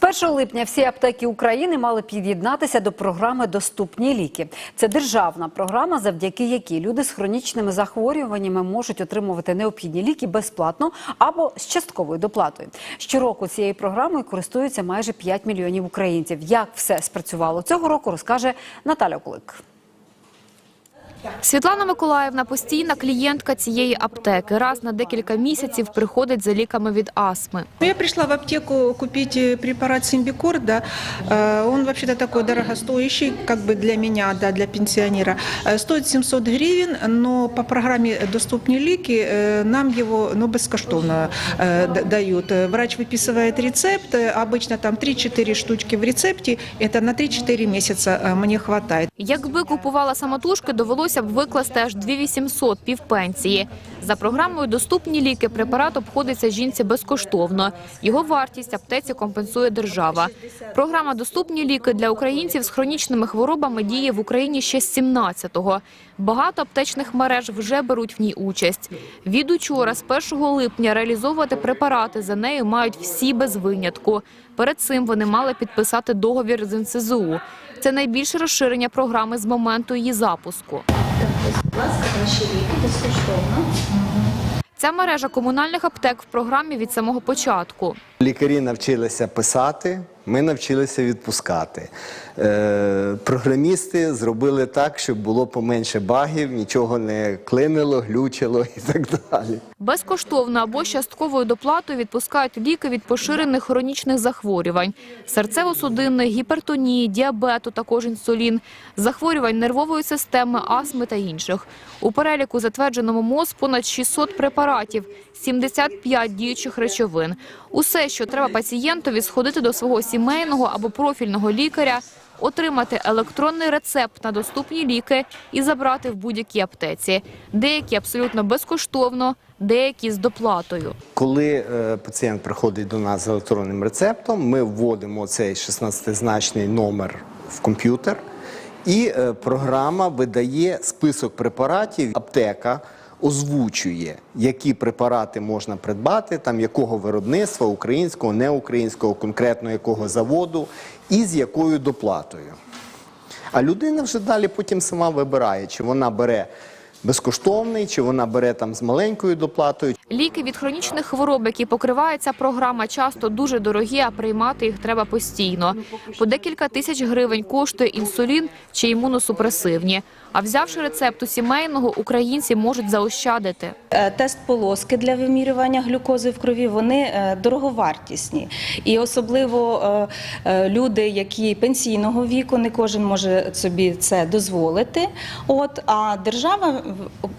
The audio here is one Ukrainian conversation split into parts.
З 1 липня всі аптеки України мали під'єднатися до програми Доступні ліки. Це державна програма, завдяки якій люди з хронічними захворюваннями можуть отримувати необхідні ліки безплатно або з частковою доплатою. Щороку цією програмою користуються майже 5 мільйонів українців. Як все спрацювало цього року, розкаже Наталя Кулик. Світлана Миколаївна постійна клієнтка цієї аптеки. Раз на декілька місяців приходить за ліками від астми. Ну, Я пришла в аптеку купить э, препарат Симбикор, да. Э, Он вообще-то такой дорогостоящий, как бы для меня, да, для пенсионера. Э, Стоит 700 гривен, но по программе «Доступные лики» э, нам его ну, бескоштовно э, д- дают. Э, Врач выписывает рецепт, э, обычно там 3-4 штучки в рецепте, это на 3-4 месяца э, мне хватает. Якби купувала самотужки, довелося б викласти аж 2800 півпенсії. За програмою «Доступні ліки» препарат обходиться жінці безкоштовно. Його вартість аптеці компенсує держава. Програма «Доступні ліки» для українців з хронічними хворобами діє в Україні ще з 17-го. Багато аптечних мереж вже беруть в ній участь. Від учора, з 1 липня, реалізовувати препарати за нею мають всі без винятку. Перед цим вони мали підписати договір з НСЗУ. Це найбільше розширення програми з моменту її запуску. Ця мережа комунальних аптек в програмі від самого початку. Лікарі навчилися писати, ми навчилися відпускати. Е, програмісти зробили так, щоб було поменше багів, нічого не клинило, глючило і так далі. Безкоштовно або з частковою доплатою відпускають ліки від поширених хронічних захворювань – серцево-судинної, гіпертонії, діабету, також інсулін, захворювань нервової системи, астми та інших. У переліку, затвердженому МОЗ, понад 600 препаратів, 75 діючих речовин. Усе, що треба пацієнтові, сходити до свого сімейного або профільного лікаря, отримати електронний рецепт на доступні ліки і забрати в будь-якій аптеці. Деякі абсолютно безкоштовно, деякі з доплатою. Коли е, пацієнт приходить до нас з електронним рецептом, ми вводимо цей 16-значний номер в комп'ютер, і е, програма видає список препаратів. Аптека озвучує, які препарати можна придбати, там якого виробництва, українського, неукраїнського, конкретно якого заводу і з якою доплатою. А людина вже далі потім сама вибирає, чи вона бере безкоштовний, чи вона бере там з маленькою доплатою. Ліки від хронічних хвороб, які покриває програма, часто дуже дорогі, а приймати їх треба постійно. По декілька тисяч гривень коштує інсулін чи імуносупресивні. А взявши рецепт у сімейного, українці можуть заощадити. Е, Тест полоски для вимірювання глюкози в крові вони е, дороговартісні. І особливо е, люди, які пенсійного віку, не кожен може собі це дозволити. От, а держава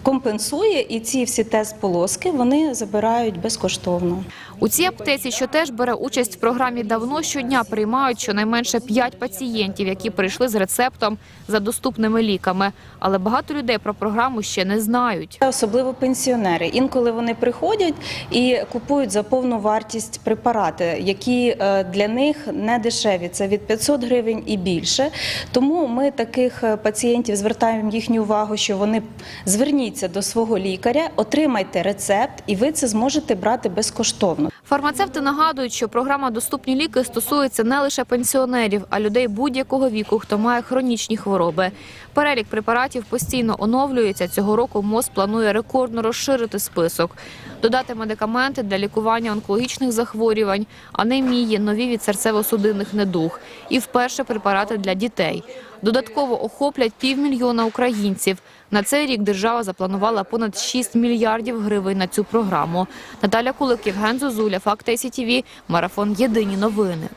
компенсує і ці всі тест полоски вони забирають безкоштовно. У цій аптеці, що теж бере участь в програмі давно, щодня приймають щонайменше 5 пацієнтів, які прийшли з рецептом за доступними ліками. Але багато людей про програму ще не знають. Особливо пенсіонери. Інколи вони приходять і купують за повну вартість препарати, які е, для них не дешеві. Це від 500 гривень і більше. Тому ми таких е, пацієнтів звертаємо їхню увагу, що вони зверніться до свого лікаря, отримайте рецепт, і ви це зможете брати безкоштовно. Фармацевти нагадують, що програма «Доступні ліки» стосується не лише пенсіонерів, а людей будь-якого віку, хто має хронічні хвороби. Перелік препаратів постійно оновлюється. Цього року МОЗ планує рекордно розширити список, додати медикаменти для лікування онкологічних захворювань, анемії, нові від серцево-судинних недуг і вперше препарати для дітей. Додатково охоплять півмільйона українців. На цей рік держава запланувала понад 6 мільярдів гривень на цю програму. Наталя Кулик, Євген Зозуля, Факти СІТІВІ, Марафон Єдині новини.